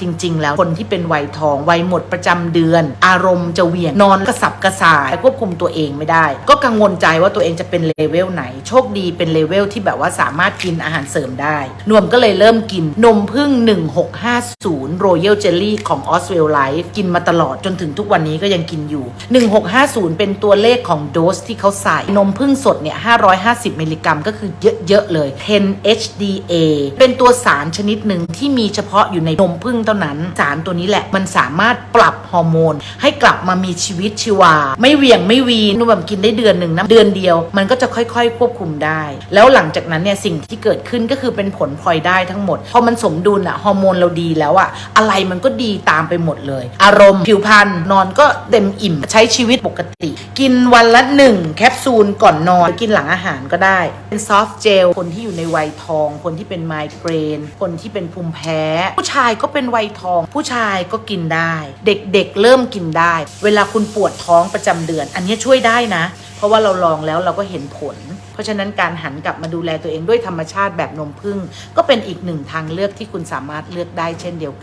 จริง ๆ แล้วคนที่เป็นวัยทองวัยหมดประจำเดือน อารมณ์จะเหวี่ยงนอนกระสับกระส่ายควบคุมตัวเองไม่ได้ ก็กังวลใจว่าตัวเองจะเป็นเลเวลไหน โชคดีเป็นเลเวลที่แบบว่าสามารถกินอาหารเสริมได้นวมก็เลยเริ่มกินนมพึ่ง 1650 Royal Jelly ของ o s w e l l Life กินมาตลอดจนถึงทุกวันนี้ก็ยังกินอยู่ 1650 เป็นตัวเลขของโดสที่เขาใส่ นมพึ่งสดเนี่ย 550 มิลลิกรัมก็คือเยอะ ๆ เลย 10 HDA เป็นตัวสารชนิดหนึ่งที่มีเฉพาะอยู่ในนมพึ่งเท่านั้น สารตัวนี้แหละมันสามารถปรับฮอร์โมน ให้กลับมามีชีวิตชีวา ไม่เวียงไม่วีนุ่มแบบกินได้เดือนหนึ่งนะเดือนเดียว มันก็จะค่อยๆ ควบคุมได้ แล้วหลังจากนั้นเนี่ยสิ่งที่เกิดขึ้นก็คือเป็นผลพลอยได้ทั้งหมดพอมันสมดุลอะฮอร์โมนเราดีแล้วอะอะไรมันก็ดีตามไปหมดเลย อารมณ์ผิวพรรณนอนก็เต็มอิ่มใช้ชีวิตปกติ กินวันละหนึ่งแคปซูลก่อนนอนกินหลังอาหารก็ได้ เป็นซอฟต์เจลคนที่อยู่ในวัยทอง คนที่เป็นไมเกรน คนที่เป็นภูมิแพ้ ผู้ชายก็เป็นวัยทอง ผู้ชายก็กินได้ เด็กๆเริ่มกินได้ เวลาคุณปวดท้องประจำเดือน อันนี้ช่วยได้นะ เพราะว่าเราลองแล้วเราก็เห็นผล เพราะฉะนั้นการหันกลับมาดูแลตัวเองด้วยธรรมชาติแบบนมพึ่ง ก็เป็นอีกหนึ่งทางเลือกที่คุณสามารถเลือกได้เช่นเดียวกัน